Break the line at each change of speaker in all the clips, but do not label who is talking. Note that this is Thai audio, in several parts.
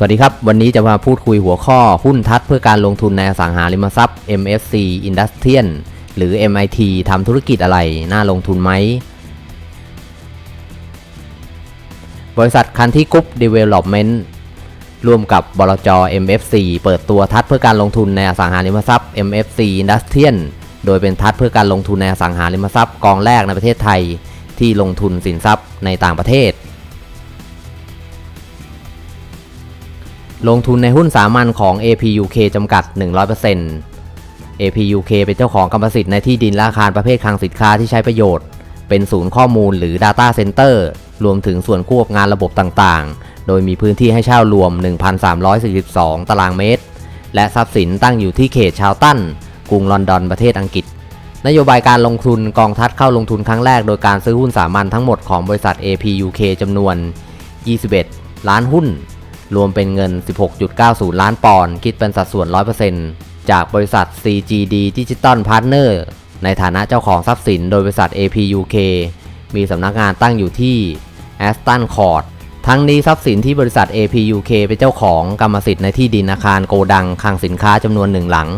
สวัสดีครับ วันนี้จะมาพูดคุยหัวข้อหุ้นทัดเพื่อการลงทุนในอสังหาริมทรัพย์ MSC Industrial หรือ MIT ทำธุรกิจอะไร น่าลงทุนไหม บริษัทคันที่กรุ๊ป Development ร่วมกับบลจ MFC เปิดตัวทัดเพื่อการลงทุนในอสังหาริมทรัพย์ MFC Industrial โดยเป็นทัดเพื่อการลงทุนในอสังหาริมทรัพย์กองแรกในประเทศไทย ที่ลงทุนสินทรัพย์ในต่างประเทศ ลงทุนในหุ้นสามัญของ APUK จำกัด 100% APUK เป็นเจ้าของกรรมสิทธิ์ในที่ดินและอาคารประเภทคลังสินค้าที่ใช้ประโยชน์ เป็นศูนย์ข้อมูลหรือ Data Center รวมถึงส่วนควบงานระบบต่างๆ โดยมีพื้นที่ให้เช่ารวม 1,342 ตารางเมตร และทรัพย์สินตั้งอยู่ที่เขตชาวตันกรุงลอนดอนประเทศอังกฤษ นโยบายการลงทุนกองทัดเข้าลงทุนครั้งแรกโดยการซื้อหุ้นสามัญทั้งหมดของบริษัท APUK จำนวน 21 ล้านหุ้น รวมเป็นเงิน 16.90 ล้านปอนด์คิดเป็นสัดส่วน 100%จากบริษัท CGD Digital Partner ในฐานะเจ้าของทรัพย์สินโดยบริษัท APUK มีสำนักงานตั้งอยู่ที่ Aston Court ทั้งนี้ทรัพย์สินที่บริษัท APUK เป็นเจ้าของกรรมสิทธิ์ในที่ดินอาคารโกดังคลังสินค้าจำนวนหนึ่งหลัง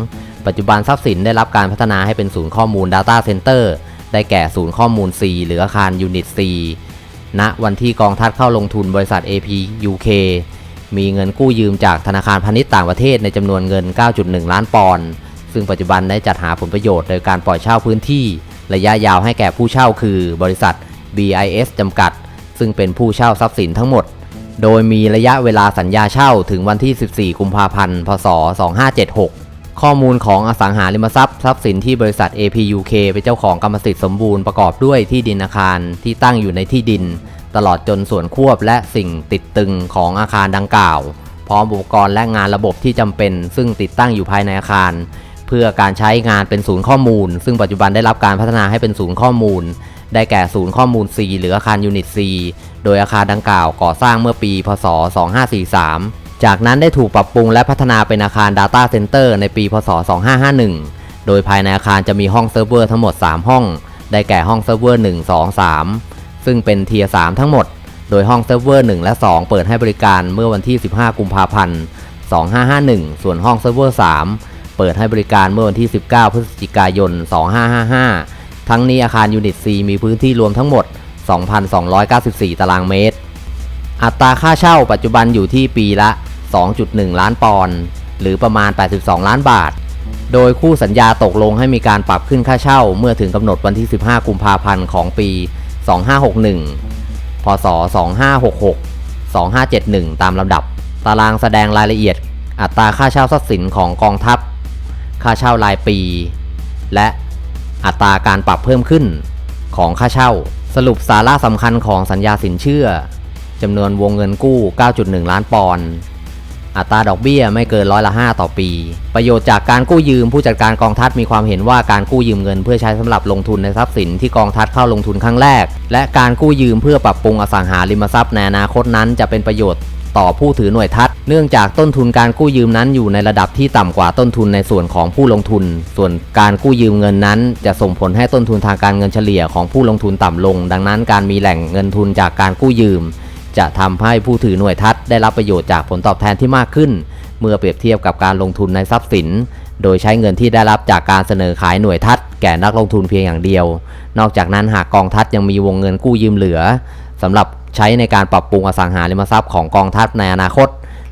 ปัจจุบันทรัพย์สินได้รับการพัฒนาให้เป็นศูนย์ข้อมูล Data Center ได้แก่ศูนย์ข้อมูล C หรืออาคาร Unit C ณวันที่กองทัพเข้าลงทุนบริษัท APUK มีเงินกู้ยืมจากธนาคารพาณิชย์ต่างประเทศในจำนวนเงิน 9.1 ล้านปอนด์ ซึ่งปัจจุบันได้จัดหาผลประโยชน์โดยการปล่อยเช่าพื้นที่ ระยะยาวให้แก่ผู้เช่าคือบริษัท BIS จำกัด ซึ่งเป็นผู้เช่าทรัพย์สินทั้งหมด โดยมีระยะเวลาสัญญาเช่าถึงวันที่ 14 กุมภาพันธ์ พศ 2576 ข้อมูลของอสังหาริมทรัพย์ทรัพย์สินที่บริษัท APUK เป็นเจ้าของกรรมสิทธิ์สมบูรณ์ประกอบด้วยที่ดินอาคารที่ตั้งอยู่ในที่ดิน ตลอดจนส่วนควบและสิ่งติดตึงของอาคารดังกล่าว พร้อมอุปกรณ์และงานระบบที่จำเป็น ซึ่งติดตั้งอยู่ภายในอาคาร เพื่อการใช้งานเป็นศูนย์ข้อมูล ซึ่งปัจจุบันได้รับการพัฒนาให้เป็นศูนย์ข้อมูล ได้แก่ศูนย์ข้อมูล C หรืออาคารยูนิต C โดยอาคารดังกล่าวก่อสร้างเมื่อปี พศ 2543 จากนั้นได้ถูกปรับปรุงและพัฒนาเป็นอาคาร Data Center ในปี พศ 2551 โดยภายในอาคารจะมีห้องเซิร์ฟเวอร์ทั้งหมด 3 ห้อง ได้แก่ห้องเซิร์ฟเวอร์ 1 2 3 ซึ่งเป็นเทียร์3ทั้งหมด โดยห้องเซิร์ฟเวอร์ 1 และ 2 เปิดให้บริการเมื่อวันที่ 15 กุมภาพันธ์ 2551 ส่วนห้องเซิร์ฟเวอร์ 3 เปิดให้บริการเมื่อวันที่ 19 พฤศจิกายน 2555 ทั้งนี้อาคารยูนิต C มีพื้นที่รวมทั้งหมด 2,294 ตารางเมตร อัตราค่าเช่าปัจจุบันอยู่ที่ปีละ 2.1 ล้านปอนด์หรือประมาณ 82 ล้านบาท โดยคู่สัญญาตกลงให้มีการปรับขึ้นค่าเช่าเมื่อถึงกำหนดวันที่ 15 กุมภาพันธ์ของปี 2561 พศ 2566 2571 ตามลำดับ ตารางแสดงรายละเอียด อัตราค่าเช่าทรัพย์สินของกองทัพ ค่าเช่ารายปี และ อัตราการปรับเพิ่มขึ้นของค่าเช่า สรุปสาระสำคัญของสัญญาสินเชื่อจำนวนวงเงินกู้ 9.1 ล้านปอนด์อัตราดอกเบี้ยไม่เกินร้อยละ5ต่อปี ประโยชน์จากการกู้ยืมผู้จัดการกองทัพมีความเห็นว่าการกู้ยืมเงิน เพื่อใช้สำหรับลงทุนในทรัพย์สินที่กองทัพเข้าลงทุนครั้งแรก และการกู้ยืมเพื่อปรับปรุงอสังหาริมทรัพย์ในอนาคตนั้นจะเป็นประโยชน์ ต่อผู้ถือหน่วยทัศน์เนื่องจากต้นทุนการกู้ยืมนั้นอยู่ในระดับที่ต่ำกว่าต้นทุนในส่วนของผู้ลงทุน ส่วนการกู้ยืมเงินนั้น จะส่งผลให้ต้นทุนทางการเงินเฉลี่ยของผู้ลงทุนต่ำลง ดังนั้นการมีแหล่งเงินทุนจากการกู้ยืม จะทำให้ผู้ถือหน่วยทัศน์ได้รับประโยชน์จากผลตอบแทนที่มากขึ้น เมื่อเปรียบเทียบกับการลงทุนในทรัพย์สิน โดยใช้เงินที่ได้รับจากการเสนอขายหน่วยทัศน์แก่นักลงทุนเพียงอย่างเดียว นอกจากนั้นหากกองทัพยังมีวงเงินกู้ยืมเหลือสำหรับ ใช้ในการปรับปรุงอสังหาริมทรัพย์ของกองทัพในอนาคต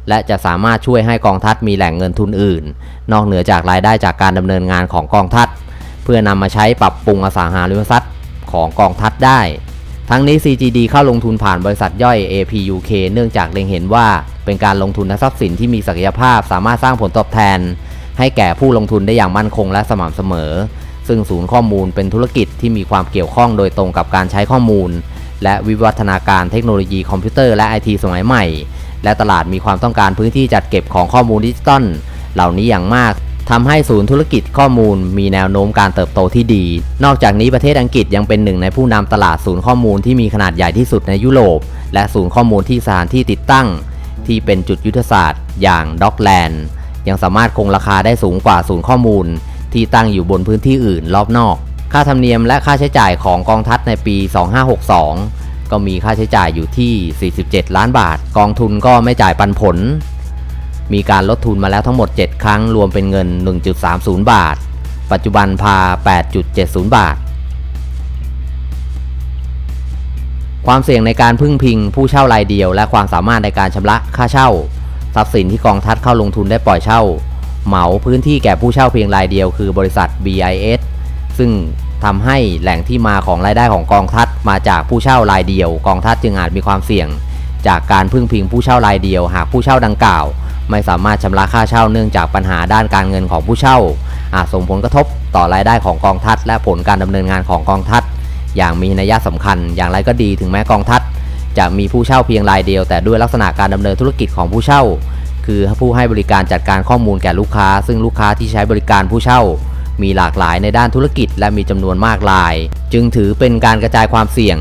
และจะสามารถช่วยให้กองทัพมีแหล่งเงินทุนอื่น นอกเหนือจากรายได้จากการดำเนินงานของกองทัพเพื่อนำมาใช้ปรับปรุงอสังหาริมทรัพย์ของกองทัพได้ ทั้งนี้ CGD เข้าลงทุนผ่านบริษัทย่อย APUK เนื่องจากเล็งเห็นว่า เป็นการลงทุนในทรัพย์สินที่มีศักยภาพ สามารถสร้างผลตอบแทน ให้แก่ผู้ลงทุนได้อย่างมั่นคงและสม่ำเสมอ ซึ่งศูนย์ข้อมูลเป็นธุรกิจที่มีความเกี่ยวข้องโดยตรงกับการใช้ข้อมูล และวิวัฒนาการเทคโนโลยีคอมพิวเตอร์และไอทีสมัยใหม่ และตลาดมีความต้องการพื้นที่จัดเก็บของข้อมูลดิจิตอลเหล่านี้อย่างมากทำให้ศูนย์ธุรกิจข้อมูลมีแนวโน้มการเติบโตที่ดี นอกจากนี้ประเทศอังกฤษยังเป็นหนึ่งในผู้นำตลาดศูนย์ข้อมูลที่มีขนาดใหญ่ที่สุดในยุโรป และศูนย์ข้อมูลที่สถานที่ติดตั้ง ที่เป็นจุดยุทธศาสตร์อย่างด็อกแลนด์ยังสามารถคงราคาได้สูงกว่าศูนย์ข้อมูล ที่ตั้งอยู่บนพื้นที่อื่นรอบนอก ค่าธรรมเนียมและค่าใช้จ่ายของกองทัพในปี 2562 ก็มีค่าใช้จ่ายอยู่ที่ 47 ล้านบาท กองทุนก็ไม่จ่ายปันผล มีการลดทุนมาแล้วทั้งหมด 7 ครั้งรวมเป็นเงิน 1.30 บาท ปัจจุบันพา 8.70 บาท ความเสี่ยงในการพึ่งพิงผู้เช่ารายเดียว และความสามารถในการชำระค่าเช่า ทรัพย์สินที่กองทัพเข้าลงทุนได้ปล่อยเช่า เหมาพื้นที่แก่ผู้เช่าเพียงรายเดียวคือบริษัท BIS ซึ่งทำให้แหล่งที่มาของรายได้ของกองทัพมาจากผู้เช่ารายเดียว กองทัพจึงอาจมีความเสี่ยง จากการพึ่งพิงผู้เช่ารายเดียว หากผู้เช่าดังกล่าว ไม่สามารถชำระค่าเช่าเนื่องจากปัญหาด้านการเงินของผู้เช่า อาจส่งผลกระทบต่อรายได้ของกองทัพและผลการดำเนินงานของกองทัพอย่างมีนัยสำคัญ อย่างไรก็ดีถึงแม้กองทัพจะมีผู้เช่าเพียงรายเดียว แต่ด้วยลักษณะการดำเนินธุรกิจของผู้เช่า คือผู้ให้บริการจัดการข้อมูลแก่ลูกค้า ซึ่งลูกค้าที่ใช้บริการผู้เช่า มีหลากหลายในด้านธุรกิจและมีจำนวนมากราย จึงถือเป็นการกระจายความเสี่ยง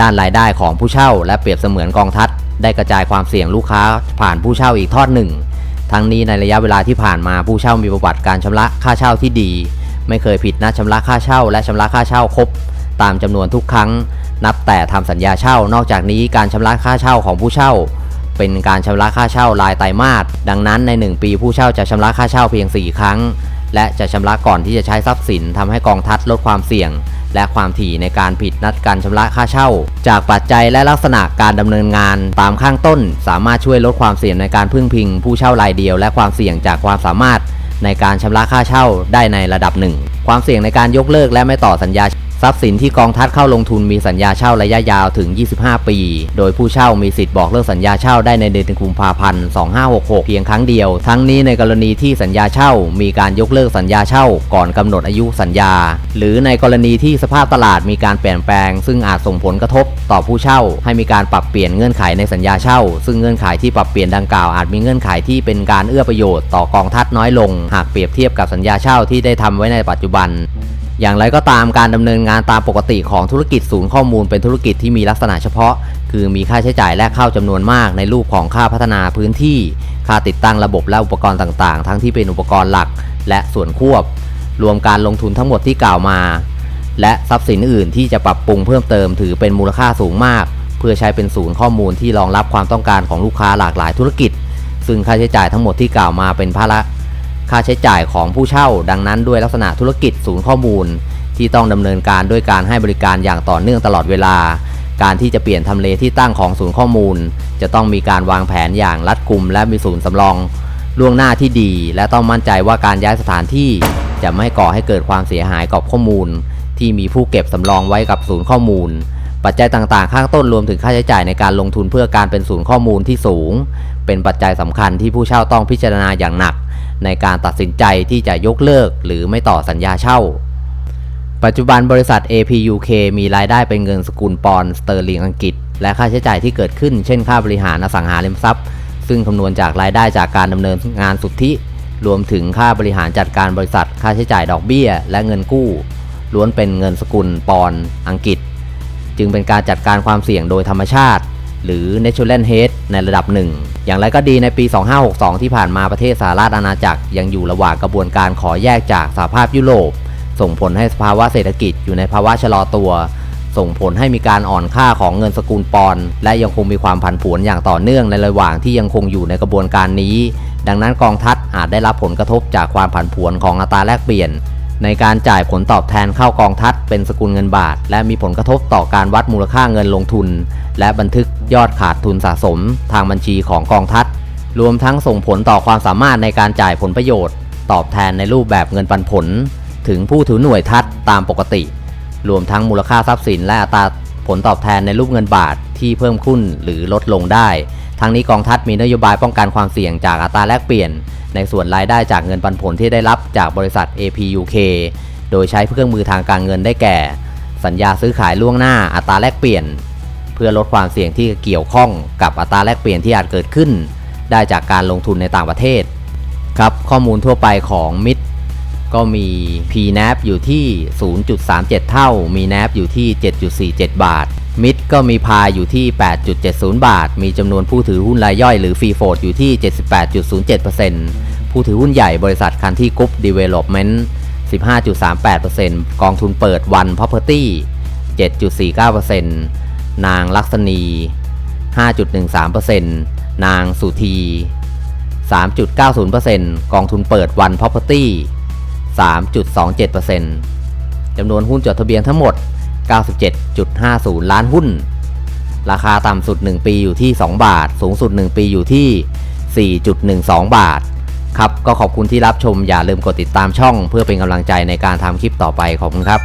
ด้านรายได้ของผู้เช่า และเปรียบเสมือนกองทัพได้กระจายความเสี่ยงลูกค้าผ่านผู้เช่าอีกทอดหนึ่ง ทั้งนี้ในระยะเวลาที่ผ่านมาผู้เช่ามีประวัติการชำระค่าเช่าที่ดี ไม่เคยผิดนัดชำระค่าเช่า และชำระค่าเช่าครบ ตามจำนวนทุกครั้ง นับแต่ทำสัญญาเช่า นอกจากนี้การชำระค่าเช่าของผู้เช่า เป็นการชำระค่าเช่ารายไตรมาสดังนั้นใน 1 ปีผู้เช่าจะชำระค่าเช่าเพียง 4 ครั้ง และจะชำระก่อนที่จะใช้ทรัพย์สินทำให้กองทัพลดความเสี่ยง และความถี่ในการผิดนัดการชำระค่าเช่า จากปัจจัยและลักษณะการดำเนินงานตามข้างต้น สามารถช่วยลดความเสี่ยงในการพึ่งพิง ผู้เช่ารายเดียว และความเสี่ยงจากความสามารถในการชำระค่าเช่าได้ในระดับหนึ่งความเสี่ยงในการยกเลิกและไม่ต่อสัญญา ทรัพย์สินที่กองทัพเข้าลงทุนมีสัญญาเช่าระยะยาวถึง 25 ปี โดยผู้เช่ามีสิทธิ์บอกเลิกสัญญาเช่าได้ในเดือนกุมภาพันธ์ 2566 เพียงครั้งเดียว ทั้งนี้ในกรณีที่สัญญาเช่า มีการยกเลิกสัญญาเช่า ก่อนกำหนดอายุสัญญา หรือในกรณีที่สภาพตลาดมีการเปลี่ยนแปลง ซึ่งอาจส่งผลกระทบต่อผู้เช่า ให้มีการปรับเปลี่ยนเงื่อนไขในสัญญาเช่า ซึ่งเงื่อนไขที่ปรับเปลี่ยนดังกล่าวอาจมีเงื่อนไขที่เป็นการเอื้อประโยชน์ต่อกองทัพน้อยลง หากเปรียบเทียบกับสัญญาเช่าที่ได้ทำไว้ในปัจจุบัน อย่างไรก็ตามการดำเนินงานตามปกติของธุรกิจศูนย์ข้อมูลเป็นธุรกิจที่มีลักษณะเฉพาะ คือมีค่าใช้จ่ายแลกเข้าจำนวนมากในรูปของค่าพัฒนาพื้นที่ ค่าติดตั้งระบบและอุปกรณ์ต่างๆ ทั้งที่เป็นอุปกรณ์หลักและส่วนควบ รวมการลงทุนทั้งหมดที่กล่าวมา และทรัพย์สินอื่นที่จะปรับปรุงเพิ่มเติมถือเป็นมูลค่าสูงมาก เพื่อใช้เป็นศูนย์ข้อมูลที่รองรับความต้องการของลูกค้าหลากหลายธุรกิจ ซึ่งค่าใช้จ่ายทั้งหมดที่กล่าวมาเป็นภาระ ค่าใช้จ่ายของผู้เช่า ดังนั้นด้วยลักษณะธุรกิจศูนย์ข้อมูล ที่ต้องดำเนินการด้วยการให้บริการอย่างต่อเนื่องตลอดเวลา การที่จะเปลี่ยนทำเลที่ตั้งของศูนย์ข้อมูล จะต้องมีการวางแผนอย่างรัดกุม และมีศูนย์สำรองล่วงหน้าที่ดี และต้องมั่นใจว่าการย้ายสถานที่จะไม่ก่อให้เกิดความเสียหายกับข้อมูล ที่มีผู้เก็บสำรองไว้กับศูนย์ข้อมูล ปัจจัยต่างๆ ข้างต้นรวมถึงค่าใช้จ่ายในการลงทุนเพื่อการเป็นศูนย์ข้อมูลที่สูง เป็นปัจจัยสำคัญที่ผู้เช่าต้องพิจารณาอย่างหนัก ในการตัดสินใจที่จะยกเลิกหรือไม่ต่อสัญญาเช่า ปัจจุบันบริษัท APUK มีรายได้เป็นเงินสกุลปอนด์สเตอร์ลิงอังกฤษ และค่าใช้จ่ายที่เกิดขึ้น เช่นค่าบริหารอสังหาริมทรัพย์ ซึ่งคำนวณจากรายได้จากการดำเนินงานสุทธิ รวมถึงค่าบริหารจัดการบริษัท ค่าใช้จ่ายดอกเบี้ย และเงินกู้ ล้วนเป็นเงินสกุลปอนด์อังกฤษ จึงเป็นการจัดการความเสี่ยงโดยธรรมชาติ หรือ natural hedge ในระดับหนึ่ง อย่างไรก็ดีในปี 2562 ที่ผ่านมาประเทศสหราชอาณาจักรยังอยู่ระหว่างกระบวนการขอแยกจากสหภาพยุโรป ส่งผลให้สภาวะเศรษฐกิจอยู่ในภาวะชะลอตัว ส่งผลให้มีการอ่อนค่าของเงินสกุลปอนด์และยังคงมีความผันผวนอย่างต่อเนื่องในระหว่างที่ยังคงอยู่ในกระบวนการนี้ ดังนั้นกองทัพอาจได้รับผลกระทบจากความผันผวนของอัตราแลกเปลี่ยน ในการจ่ายผลตอบแทนเข้ากองทัพเป็นสกุลเงินบาท และมีผลกระทบต่อการวัดมูลค่าเงินลงทุน และบันทึกยอดขาดทุนสะสม ทางบัญชีของกองทัพรวมทั้งส่งผลต่อความสามารถในการจ่ายผลประโยชน์ ตอบแทนในรูปแบบเงินปันผล ถึงผู้ถือหน่วยทัดตามปกติ รวมทั้งมูลค่าทรัพย์สินและอัตราผลตอบแทนในรูปเงินบาทที่เพิ่มขึ้นหรือลดลงได้ ทั้งนี้กองทัพมีนโยบายป้องกันความเสี่ยงจากอัตราแลกเปลี่ยน ในส่วนรายได้จากเงินปันผลที่ได้รับจากบริษัท APUK โดยใช้เครื่องมือทางการเงินได้แก่ สัญญาซื้อขายล่วงหน้าอัตราแลกเปลี่ยน เพื่อลดความเสี่ยงที่เกี่ยวข้องกับอัตราแลกเปลี่ยนที่อาจเกิดขึ้น ได้จากการลงทุนในต่างประเทศครับข้อมูลทั่วไปของมิดก็มี PNAP อยู่ที่ 0.37 เท่า มี NAP อยู่ที่ 7.47 บาท มิดก็มีพายอยู่ที่ 8.70 บาท มีจำนวนผู้ถือหุ้นรายย่อยหรือฟรีโฟดอยู่ที่ 78.07%ผู้ถือหุ้นใหญ่บริษัทคันที่กรุ๊ปดีเวล็อปเมนต์15.38%กองทุนเปิดวัน Property 7.49%นางลักษณี 5.13%นางสุธี 3.90%กองทุนเปิดวัน Property 3.27%จำนวนหุ้นจดทะเบียนทั้งหมด 97.50 ล้านหุ้น ราคาต่ำสุด 1 ปีอยู่ที่ 2 บาท สูงสุด 1 ปีอยู่ที่ 4.12 บาท ครับ ก็ขอบคุณที่รับชมอย่าลืมกดติดตามช่อง เพื่อเป็นกำลังใจในการทำคลิปต่อไปขอบคุณครับ